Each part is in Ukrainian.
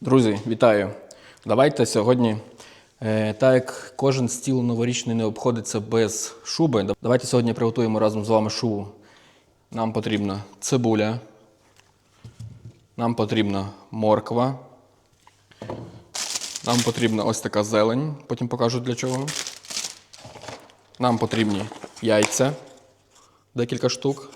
Друзі, вітаю! Давайте сьогодні, е, так як кожен стіл новорічний не обходиться без шуби, давайте сьогодні приготуємо разом з вами шубу. Нам потрібна цибуля, нам потрібна морква, нам потрібна ось така зелень, потім покажу для чого. Нам потрібні яйця, декілька штук.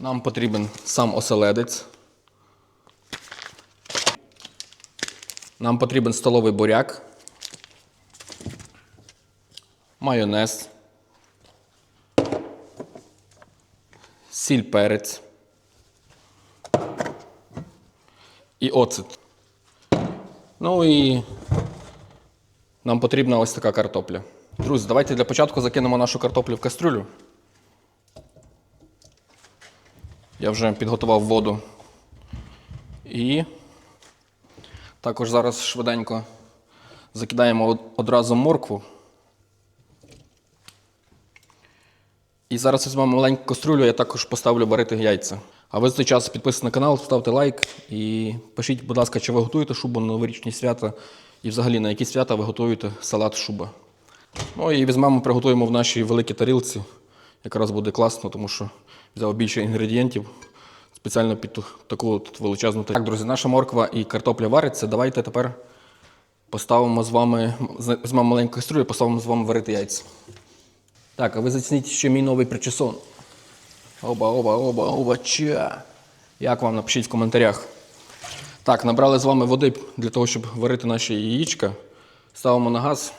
Нам потрібен сам оселедець. Нам потрібен столовий буряк, майонез, сіль перець і оцет. Ну і нам потрібна ось така картопля. Друзі, давайте для початку закинемо нашу картоплю в кастрюлю. Я вже підготував воду. І також зараз швиденько закидаємо одразу моркву. І зараз візьмемо маленьку кастрюлю, я також поставлю варити яйця. А ви за цей час підписуйтесь на канал, ставте лайк і пишіть, будь ласка, чи ви готуєте шубу на новорічні свята і взагалі на які свята ви готуєте салат шуба. Ну і візьмемо, приготуємо в нашій великій тарілці. Якраз буде класно, тому що взяв більше інгредієнтів спеціально під таку величезну. Так, друзі, наша морква і картопля вариться. Давайте тепер поставимо з вами, візьмемо маленьку кастрюлю поставимо з вами варити яйця. Так, а ви зацініть ще мій новий причесон. Оба, оба, оба, оба, ча. Як вам напишіть в коментарях. Так, набрали з вами води для того, щоб варити наші яєчка. Ставимо на газ.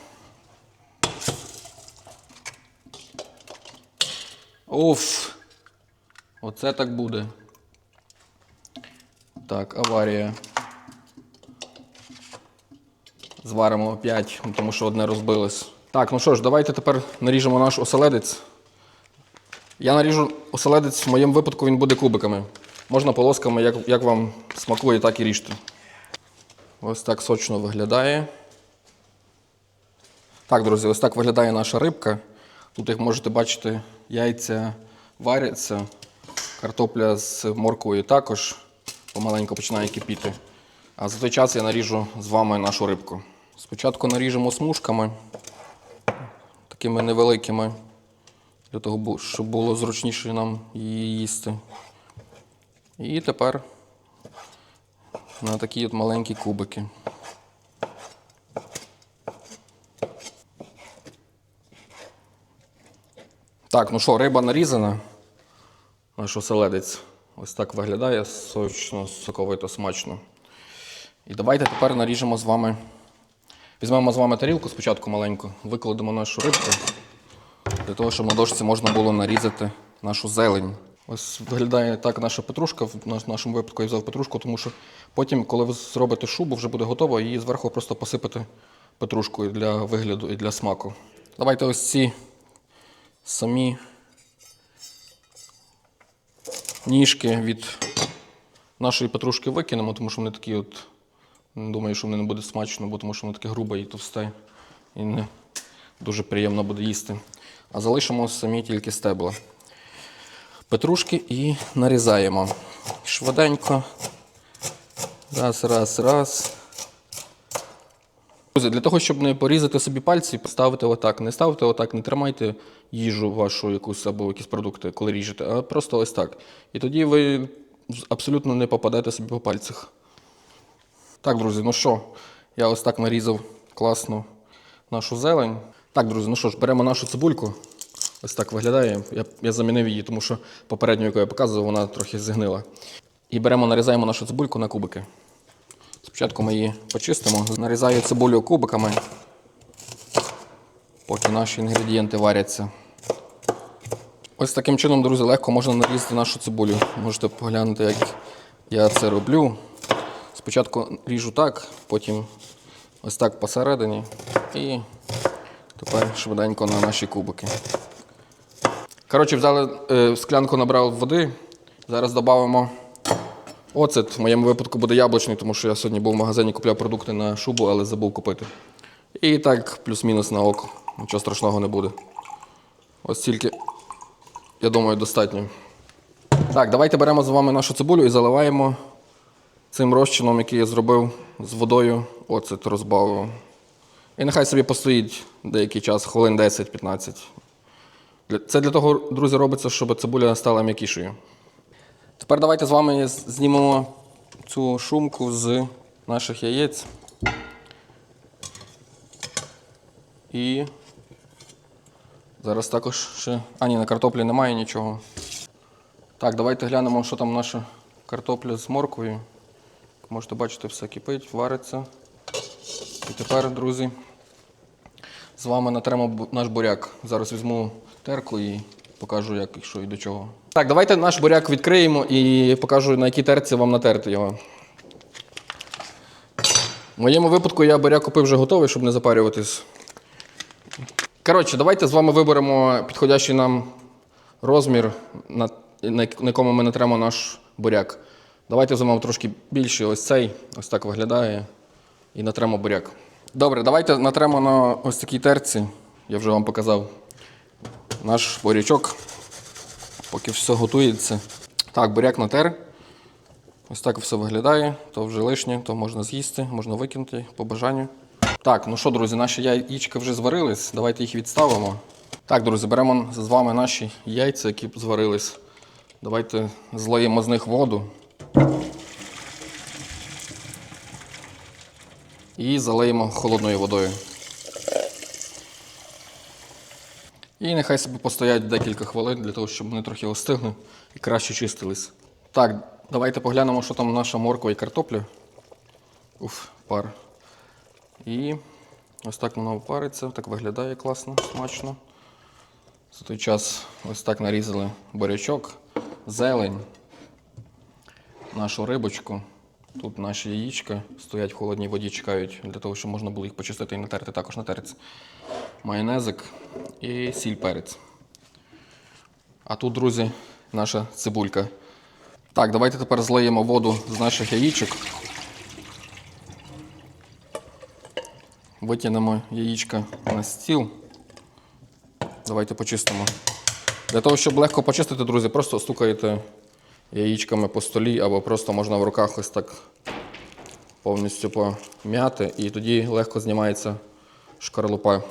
Уф. Оце так буде. Так, аварія. Зваримо 5, тому що одне розбилось. Так, ну що ж, давайте тепер наріжемо наш оселедець. Я наріжу оселедець, в моєму випадку він буде кубиками. Можна полосками, як, як вам смакує, так і ріжте. Ось так сочно виглядає. Так, друзі, ось так виглядає наша рибка. Тут, як можете бачити, яйця варяться, картопля з морквою також помаленьку починає кипіти. А за той час я наріжу з вами нашу рибку. Спочатку наріжемо смужками, такими невеликими, для того, щоб було зручніше нам її їсти. І тепер на такі от маленькі кубики. Так, ну що, риба нарізана. Наш оселедець ось так виглядає сочно, соковито, смачно. І давайте тепер наріжемо з вами. Візьмемо з вами тарілку спочатку маленьку, викладемо нашу рибку, для того, щоб на дошці можна було нарізати нашу зелень. Ось виглядає так наша петрушка. В нашому випадку я взяв петрушку, тому що потім, коли ви зробите шубу, вже буде готово, її зверху просто посипати петрушкою для вигляду і для смаку. Давайте ось ці самі ніжки від нашої петрушки викинемо, тому що вони такі от. Думаю, що вони не буде смачно, бо тому що воно таке грубе і товсте. І не дуже приємно буде їсти. А залишимо самі тільки стебла. Петрушки і нарізаємо. Швиденько. Раз, раз, раз. Друзі, для того, щоб не порізати собі пальці, ставте отак. Не ставте отак, не тримайте їжу вашу якусь або якісь продукти, коли ріжете, а просто ось так. І тоді ви абсолютно не попадете собі по пальцях. Так, друзі, ну що, я ось так нарізав класно нашу зелень. Так, друзі, ну що ж, беремо нашу цибульку. Ось так виглядає. Я, я замінив її, тому що попередню, яку я показував, вона трохи зігнила. І беремо, нарізаємо нашу цибульку на кубики. Спочатку ми її почистимо. Нарізаю цибулю кубиками, поки наші інгредієнти варяться. Ось таким чином, друзі, легко можна нарізати нашу цибулю. Можете поглянути, як я це роблю. Спочатку ріжу так, потім ось так посередині. І тепер швиденько на наші кубики. Коротше, взяли е, склянку набрали води. Зараз додамо оцет. В моєму випадку буде яблучний, тому що я сьогодні був в магазині, купляв продукти на шубу, але забув купити. І так, плюс-мінус на око. Нічого страшного не буде. Ось тільки, я думаю, достатньо. Так, давайте беремо з вами нашу цибулю і заливаємо цим розчином, який я зробив з водою, оцет розбавив. І нехай собі постоїть деякий час, хвилин 10-15. Це для того, друзі, робиться, щоб цибуля стала м'якішою. Тепер давайте з вами знімемо цю шумку з наших яєць. І зараз також ще. А, ні, на картоплі немає нічого. Так, давайте глянемо, що там наша картопля з морквою. Можете бачити, все кипить, вариться. І тепер, друзі, з вами натремо наш буряк. Зараз візьму терку і покажу, як і що і до чого. Так, давайте наш буряк відкриємо і покажу, на якій терці вам натерти його. В моєму випадку я буряк купив вже готовий, щоб не запарюватись. Коротше, давайте з вами виберемо підходящий нам розмір, на, на якому ми натремо наш буряк. Давайте візьмемо трошки більший, ось цей, ось так виглядає. І натремо буряк. Добре, давайте натремо на ось такій терці. Я вже вам показав наш бурячок. Поки все готується. Так, буряк натер. Ось так все виглядає. То вже лишнє, то можна з'їсти, можна викинути по бажанню. Так, ну що, друзі, наші яєчка вже зварились. Давайте їх відставимо. Так, друзі, беремо з вами наші яйця, які зварились. Давайте злиємо з них воду. І залиємо холодною водою. І нехай собі постоять декілька хвилин для того, щоб вони трохи остигли і краще чистились. Так, давайте поглянемо, що там наша морква і картопля. Уф, пар. І ось так воно париться, так виглядає класно, смачно. За той час ось так нарізали бурячок, зелень, нашу рибочку. Тут наші яєчка стоять в холодній воді, чекають для того, щоб можна було їх почистити і натерти також на терці. Майонезик і сіль перець. А тут, друзі, наша цибулька. Так, давайте тепер злиємо воду з наших яєчок. Витягнемо яєчка на стіл. Давайте почистимо. Для того, щоб легко почистити, друзі, просто стукаєте яєчками по столі або просто можна в руках ось так повністю пом'яти, і тоді легко знімається шкарлупа.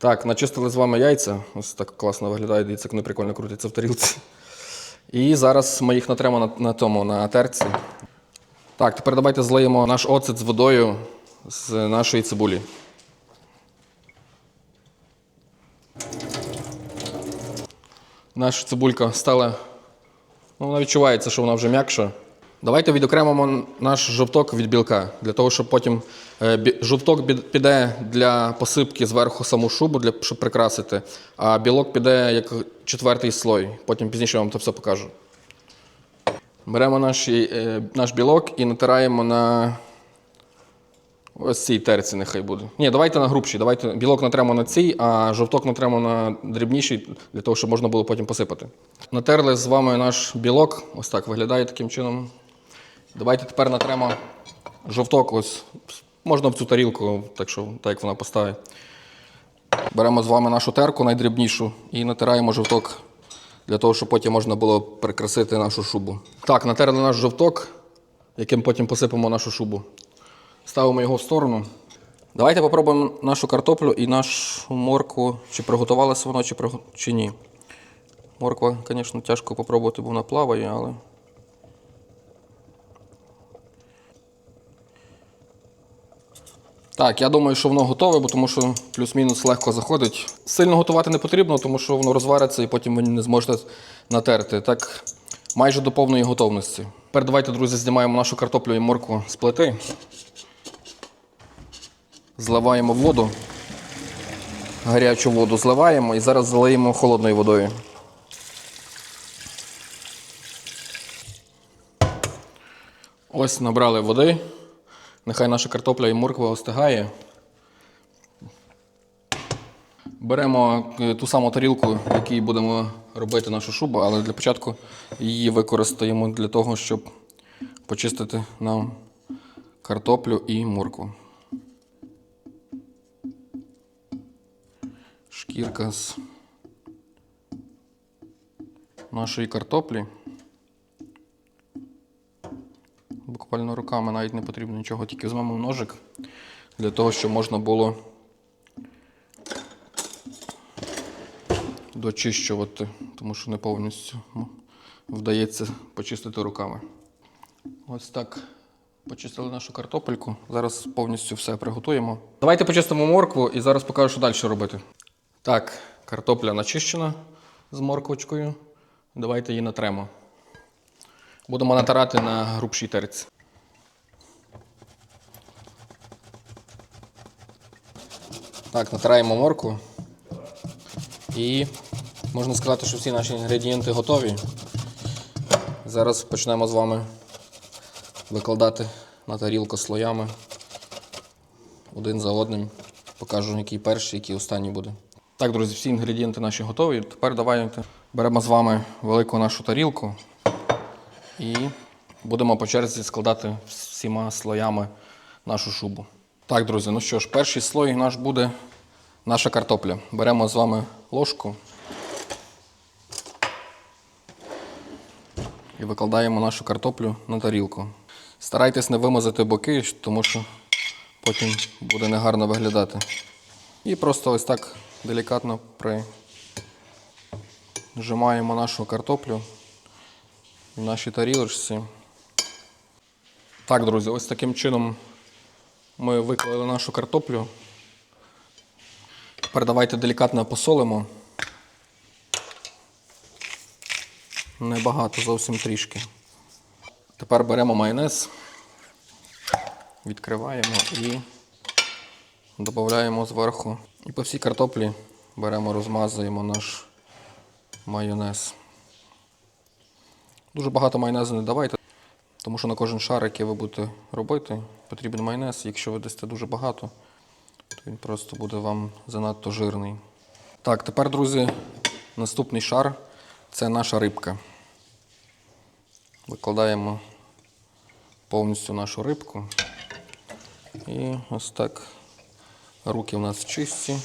Так, начистили з вами яйця. Ось так класно виглядає, дивіться, як вони прикольно крутяться в тарілці. І зараз ми їх натремо на, на тому, на терці. Так, тепер давайте злиємо наш оцет з водою з нашої цибулі. Наша цибулька стала. Ну, вона відчувається, що вона вже м'якша. Давайте відокремимо наш жовток від білка, для того, щоб потім е, жовток піде для посипки зверху саму шубу, для, щоб прикрасити, а білок піде як четвертий слой. Потім пізніше вам це все покажу. Беремо наш, е, наш білок і натираємо на ось цій терці, нехай буде. Ні, давайте на грубшій. Давайте білок натремо на цій, а жовток натремо на дрібнішій, для того, щоб можна було потім посипати. Натерли з вами наш білок, ось так виглядає таким чином. Давайте тепер натремо жовток, ось можна в цю тарілку, так що так як вона поставить. Беремо з вами нашу терку найдрібнішу і натираємо жовток для того, щоб потім можна було прикрасити нашу шубу. Так, натерли наш жовток, яким потім посипемо нашу шубу. Ставимо його в сторону. Давайте попробуємо нашу картоплю і нашу моркву, чи приготувалося воно, чи, чи ні. Морква, звісно, тяжко попробувати, бо вона плаває, але. Так, я думаю, що воно готове, бо тому що плюс-мінус легко заходить. Сильно готувати не потрібно, тому що воно розвариться і потім ви не зможете натерти. Так, майже до повної готовності. Тепер давайте, друзі, знімаємо нашу картоплю і моркву з плити. Зливаємо воду. Гарячу воду зливаємо і зараз залиємо холодною водою. Ось набрали води. Нехай наша картопля і морква остигає. Беремо е, ту саму тарілку, в якій будемо робити нашу шубу, але для початку її використаємо для того, щоб почистити нам картоплю і моркву. Шкірка з нашої картоплі. Буквально руками, навіть не потрібно нічого, тільки візьмемо ножик для того, щоб можна було дочищувати, тому що не повністю вдається почистити руками. Ось так почистили нашу картопельку. Зараз повністю все приготуємо. Давайте почистимо моркву і зараз покажу, що далі робити. Так, картопля начищена з морквочкою. Давайте її натремо. Будемо натирати на грубшій терці. Так, натираємо моркву. І можна сказати, що всі наші інгредієнти готові. Зараз почнемо з вами викладати на тарілку слоями. Один за одним. Покажу, який перший, який останній буде. Так, друзі, всі інгредієнти наші готові. Тепер давайте беремо з вами велику нашу тарілку і будемо по черзі складати всіма слоями нашу шубу. Так, друзі, ну що ж, перший слой наш буде наша картопля. Беремо з вами ложку і викладаємо нашу картоплю на тарілку. Старайтесь не вимазати боки, тому що потім буде негарно виглядати. І просто ось так делікатно прижимаємо нашу картоплю в нашій тарілочці. Так, друзі, ось таким чином ми виклали нашу картоплю. Тепер давайте делікатно посолимо. Небагато, зовсім трішки. Тепер беремо майонез, відкриваємо і додаємо зверху. І по всій картоплі беремо, розмазуємо наш майонез. Дуже багато майонезу не давайте, тому що на кожен шар, який ви будете робити, потрібен майонез. Якщо ви дасте дуже багато, то він просто буде вам занадто жирний. Так, тепер, друзі, наступний шар це наша рибка. Викладаємо повністю нашу рибку. І ось так. Руки у нас чисті.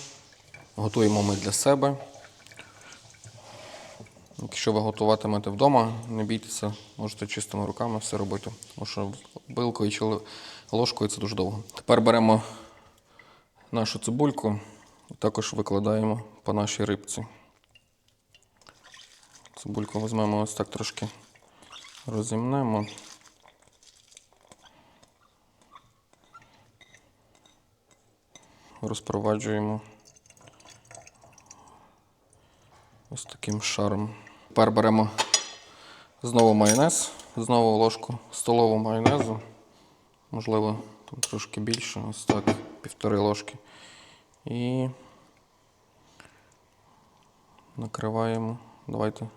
Готуємо ми для себе. Якщо ви готуватимете вдома, не бійтеся, можете чистими руками все робити. Тому що билкою чи ложкою це дуже довго. Тепер беремо нашу цибульку і також викладаємо по нашій рибці. Цибульку візьмемо ось так трошки розімнемо. Розпроваджуємо ось таким шаром. Тепер беремо знову майонез, знову ложку столову майонезу. Можливо, там трошки більше, ось так, півтори ложки. І накриваємо. Давайте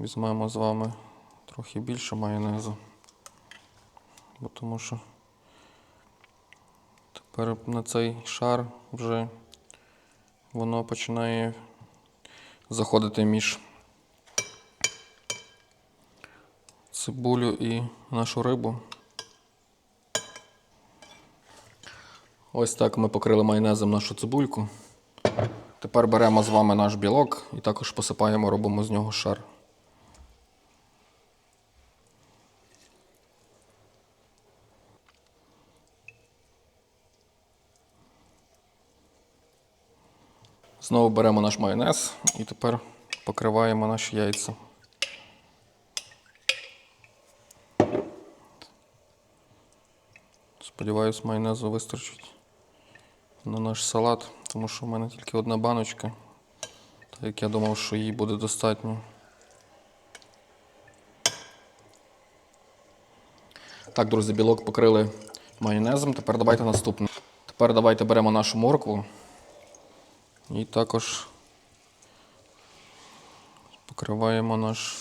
візьмемо з вами трохи більше майонезу. Бо тому що тепер на цей шар вже воно починає заходити між цибулю і нашу рибу. Ось так ми покрили майонезом нашу цибульку. Тепер беремо з вами наш білок і також посипаємо, робимо з нього шар. Знову беремо наш майонез і тепер покриваємо наші яйця. Сподіваюсь, майонезу вистачить на наш салат, тому що в мене тільки одна баночка. Так як я думав, що їй буде достатньо. Так, друзі, білок покрили майонезом. Тепер давайте наступне. Тепер давайте беремо нашу моркву і також покриваємо наш,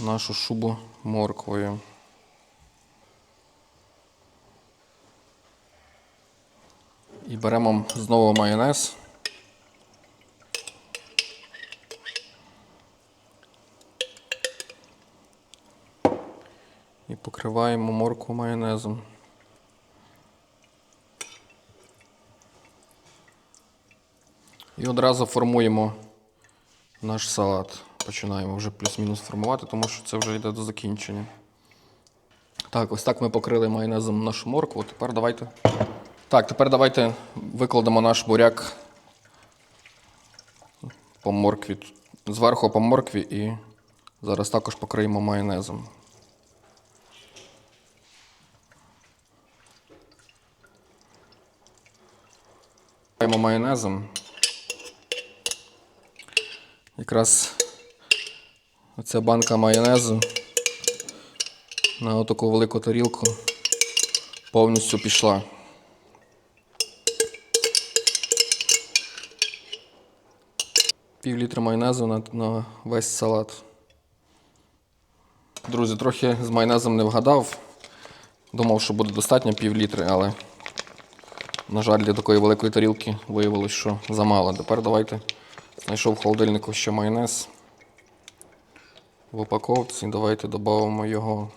нашу шубу морквою. І беремо знову майонез. І покриваємо моркву майонезом. І одразу формуємо наш салат. Починаємо вже плюс-мінус формувати, тому що це вже йде до закінчення. Так, ось так ми покрили майонезом нашу моркву. Тепер давайте. Так, тепер давайте викладемо наш буряк по моркві. Зверху по моркві і зараз також покриємо майонезом. Покриємо майонезом. Якраз оця банка майонезу на таку велику тарілку повністю пішла. Пів літра майонезу на, на весь салат. Друзі, трохи з майонезом не вгадав. Думав, що буде достатньо пів літри, але, на жаль, для такої великої тарілки виявилось, що замало. Тепер давайте знайшов в холодильнику ще майонез в упаковці. Давайте додамо його.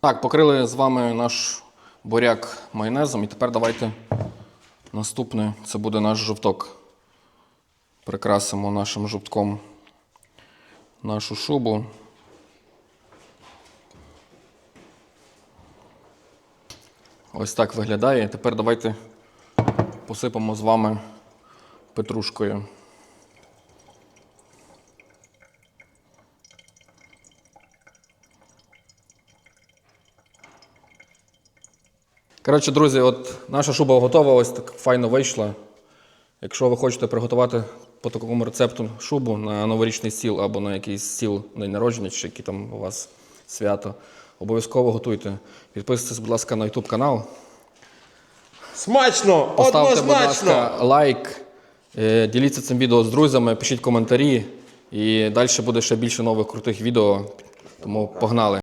Так, покрили з вами наш буряк майонезом. І тепер давайте наступне це буде наш жовток. Прикрасимо нашим жовтком нашу шубу. Ось так виглядає. Тепер давайте посипемо з вами петрушкою. Коротше, друзі, от наша шуба готова, ось так файно вийшла. Якщо ви хочете приготувати по такому рецепту шубу на новорічний стіл або на якийсь стіл день народження, чи які там у вас свято, обов'язково готуйте. Підписуйтесь, будь ласка, на YouTube канал. Смачно! Поставте, будь ласка, лайк, е, діліться цим відео з друзями, пишіть коментарі. І далі буде ще більше нових крутих відео. Тому погнали!